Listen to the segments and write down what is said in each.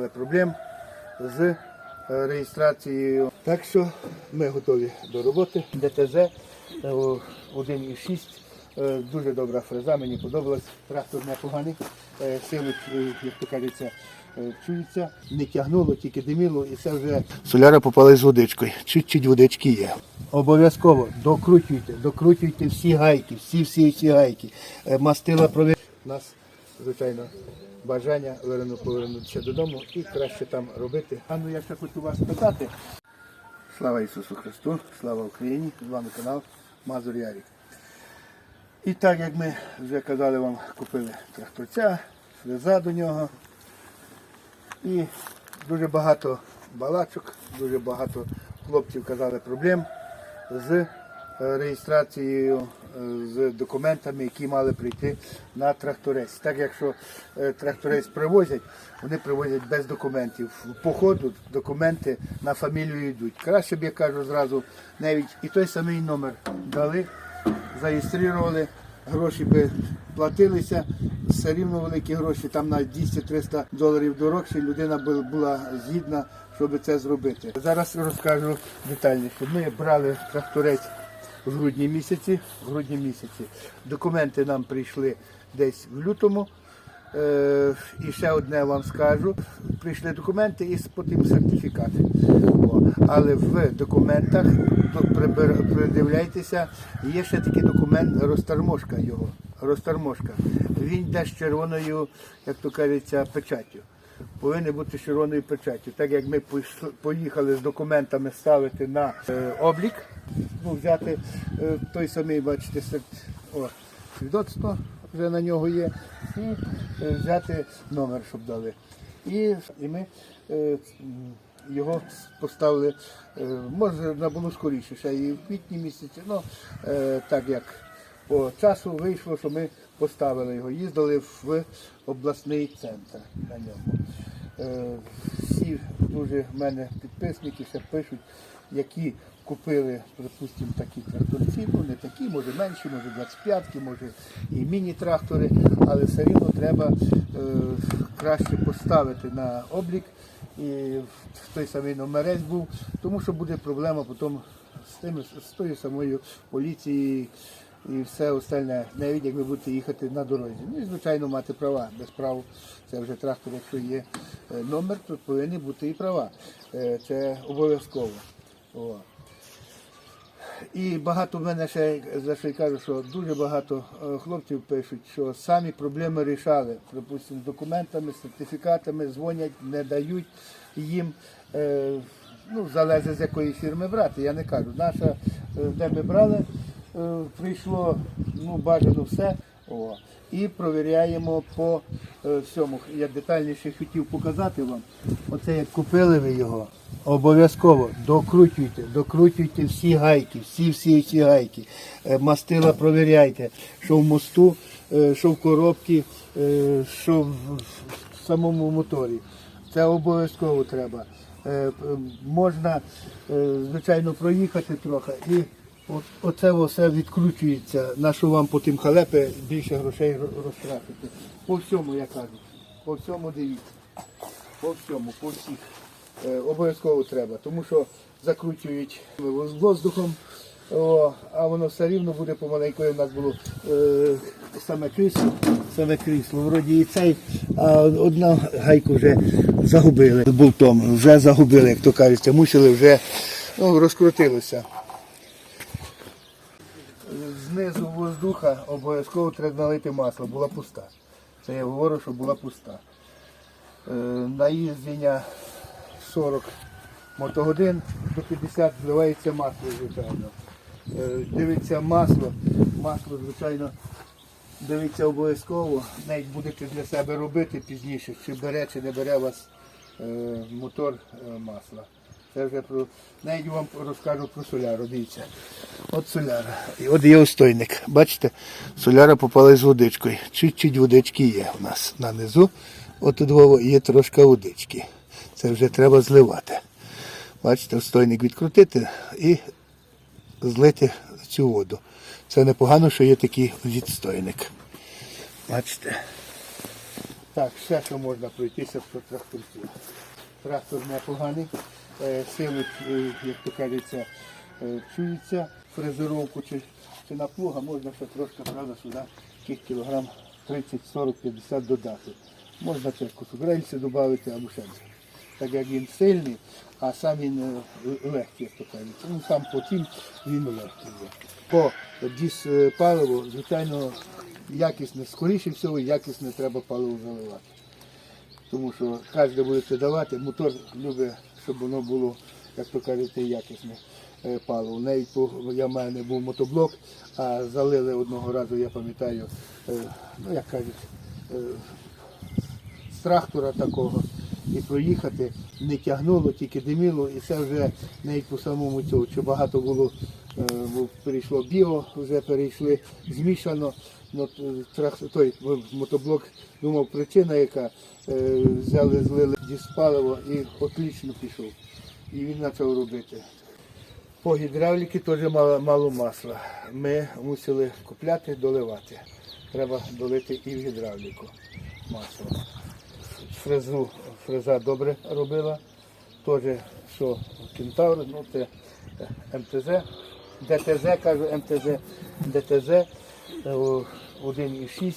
казали, проблем з е, реєстрацією. Так що ми готові до роботи. ДТЗ е, 1,6. Е, Дуже добра фреза, мені подобалась. Трактор непоганий. Е, Сили, е, як то кажеться, е, чуються. Не тягнуло, тільки диміло, і це вже соляра попали з водичкою. Чуть-чуть водички є. Обов'язково докручуйте, докручуйте всі гайки, всі всі всі гайки. Е, Мастила провір. У нас, звичайно, бажання верну повернутися додому і краще там робити. А ну я ще хочу вас питати. Слава Ісусу Христу, слава Україні! З вами канал Мазур Ярік. І так як ми вже казали вам, купили тракторця, фреза до нього. І дуже багато балачок, дуже багато хлопців казали проблем з е, реєстрацією, з документами, які мали прийти на тракторець. Так якщо е, тракторець привозять, вони привозять без документів. По ходу документи на фамілію йдуть. Краще б я кажу зразу, навіть і той самий номер дали, зареєстрували, гроші би платилися, все рівно великі гроші, там на 200-300 доларів дорогше, людина була згідна, щоб це зробити. Зараз розкажу детальніше. Ми брали тракторець в грудні місяці. В грудні місяці. Документи нам прийшли десь в лютому. Е, і ще одне вам скажу. Прийшли документи і потім сертифікати. Але в документах придивляйтеся, є ще такий документ розтарможка його. Розтарможка. Він йде з червоною, як то кажеться, печаттю. Повинен бути червоною печаттю. Так як ми поїхали з документами ставити на е, облік, ну, взяти е, той самий, бачите, свідоцтво вже на нього є, і е, взяти номер, щоб дали. І, і ми е, його поставили, е, може було скоріше, ще і в квітні місяці, ну е, так як по часу вийшло, що ми поставили його, їздили в обласний центр на ньому. Е, Всі дуже мене підписники ще пишуть, які купили, припустимо, такі тракторці, ну не такі, може менші, може 25-ки, може і міні-трактори, але все рівно треба е, краще поставити на облік і в той самий номерець був, тому що буде проблема потім з тими з тою самою поліцією і все остальне, навіть як ви будете їхати на дорозі. Ну і звичайно мати права. Без прав це вже трактор, якщо є е, номер, то повинні бути і права. Е, Це обов'язково. І багато в мене ще за що й кажу, що дуже багато е, хлопців пишуть, що самі проблеми рішали. Припустимо, з документами, сертифікатами дзвонять, не дають їм. Ну, залежить з якої фірми брати. Я не кажу. Наша, де ми брали, прийшло ну, бажано все. О. І провіряємо по е, всьому. Я детальніше хотів показати вам. Оце як купили ви його. Обов'язково докручуйте, докручуйте всі гайки, всі, всі, всі гайки. Е, Мастила провіряйте, що в мосту, е, що в коробці, е, що в самому моторі. Це обов'язково треба. Е, е, Можна, е, звичайно, проїхати трохи і от, оце все відкручується, на що вам потім халепи більше грошей ро- розтратити. По всьому, я кажу. По всьому дивіться. По всьому, по всіх. Е, Обов'язково треба, тому що закручують воздухом, о, а воно все рівно буде помаленьку. У нас було е, саме крісло, саме крісло. Вроді і цей, а одна гайку вже загубили болтом, вже загубили, як то кажеться, мусили вже ну, розкрутилося. Знизу воздуха обов'язково треба налити масло, була пуста. Це я говорю, що була пуста. Е, На їздення 40 мотогодин до 50 вливається масло, звичайно. Е, Дивиться масло, масло, звичайно, дивиться обов'язково. Навіть будете для себе робити пізніше, чи бере, чи не бере вас е, мотор масла. Це вже про. Навіть вам розкажу про соляру. Дивіться. От соляра. І от є остойник. Бачите, соляра попала з водичкою. Чуть-чуть водички є у нас на низу. От тут є трошки водички. Це вже треба зливати. Бачите, остойник відкрутити і злити цю воду. Це непогано, що є такий відстойник. Бачите. Так, ще що можна пройтися про тракторцю. Трактор непоганий, е, сили, е, як то кажеться, е, чуються, фрезеровку чи, чи на можна ще трошки, правда, сюди таких кілограм 30, 40, 50 додати. Можна це кусок рельси додати або ще. Так як він сильний, а сам він легкий, як то кажеться. Ну сам потім він легкий є. По діс паливо, звичайно, якісне, скоріше всього, якісне треба паливо заливати. Тому що кожен буде це давати, мотор любить, щоб воно було, як то кажете, якісне е, паливо. Навіть я в мене був мотоблок, а залили одного разу, я пам'ятаю, е, ну як кажуть, е, з трактора такого. І проїхати не тягнуло, тільки диміло, і це вже навіть по самому цьому, що багато було, е, перейшло біо, вже перейшли змішано. Трак- той мотоблок думав, причина яка, е, взяли, злили діспаливо і отлично пішов. І він почав робити. По гідравліки теж мало, мало масла. Ми мусили купляти, доливати. Треба долити і в гідравліку масло. Фрезу, фреза добре робила. Теж що кентавр, ну це е, МТЗ, ДТЗ, кажу МТЗ, ДТЗ е, 1,6.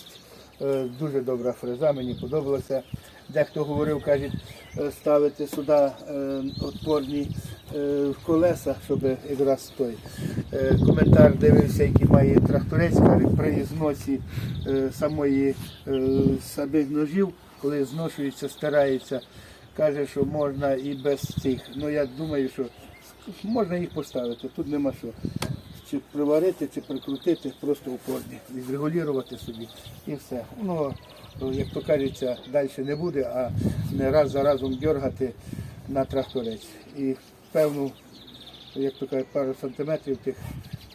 Е, Дуже добра фреза, мені подобалося. Дехто говорив, каже, е, ставити сюди е, отворні е, колеса, щоб якраз той. Е, Коментар дивився, який має тракторець, каже, при зносі е, самої е, самих ножів, коли зношується, старається, каже, що можна і без цих. Ну я думаю, що можна їх поставити, тут нема що. Чи приварити, чи прикрутити, просто упорні, відрегулювати собі і все. Воно, як то кажеться, далі не буде, а не раз за разом дергати на тракторець. І певну, як то кажуть, пару сантиметрів тих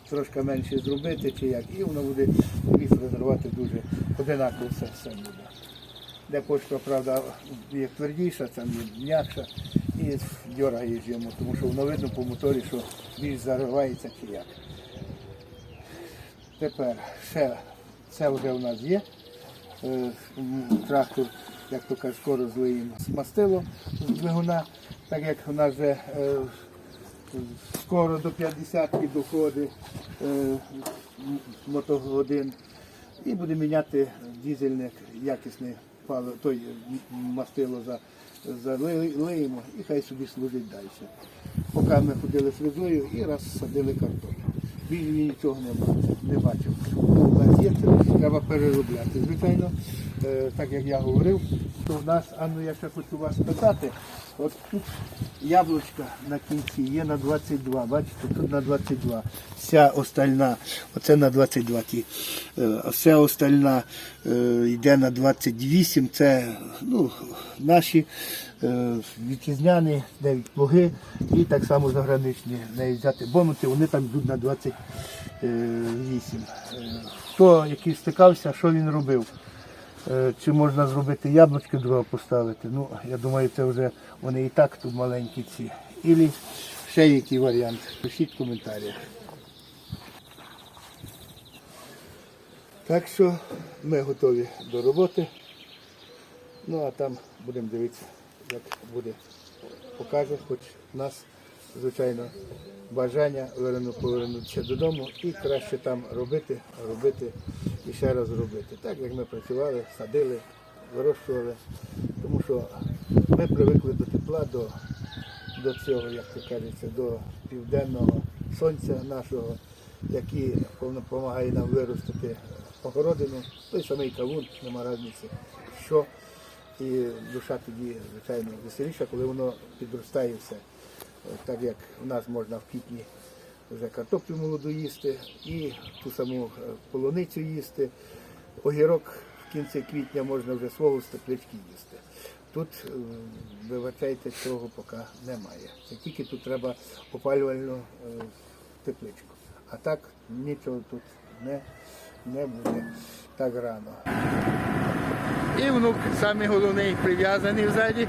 трошки менше зробити, чи як, і воно буде ліс розривати дуже одинаково все, все буде. Де почта, правда, є твердіша, там м'якша і дергаєш йому, тому що воно видно по моторі, що більш заривається чи як. Тепер ще це вже у нас є. Е, Трактор, як то кажуть, скоро злиємо мастило з двигуна, так як у нас вже е, скоро до 50-ки доходить е, мотогодин. І буде міняти дізельник, якісне паливо, той мастило за, залиємо і хай собі служить далі. Поки ми ходили фрезою і раз садили картоплю. Більше нічого не бачив. Треба переробляти. Звичайно, так як я говорив, то в нас, а ну я ще хочу вас питати, от тут яблучка на кінці є на 22, бачите, тут на 22. Вся остальна, оце на 22 ті. Е, Вся остальна е, йде на 28, це ну, наші е, вітчизняні, навіть плуги і так само заграничні навіть взяти бонуси, вони там йдуть на 28. Е, Хто який стикався, що він робив? Е, Чи можна зробити яблучки друге поставити? Ну, я думаю, це вже вони і так тут маленькі ці. Ілі ще який варіант. Пишіть в коментарях. Так що ми готові до роботи. Ну а там будемо дивитися, як буде. Покаже, хоч нас, звичайно, бажання повернутися додому і краще там робити, робити і ще раз робити. Так як ми працювали, садили, вирощували. Тому що ми привикли до тепла, до, до цього, як то кажеться, до південного сонця нашого, який допомагає нам виростити огородину, той самий кавун, нема різниці, що. І душа тоді, звичайно, веселіша, коли воно підростає все. Так як у нас можна в квітні вже картоплю молоду їсти і ту саму е, полуницю їсти. Огірок в кінці квітня можна вже свого з теплички їсти. Тут, е, вибачайте, цього поки немає. Це тільки тут треба опалювальну е, тепличку. А так нічого тут не, не буде так рано. І внук самий головний прив'язаний ззаді.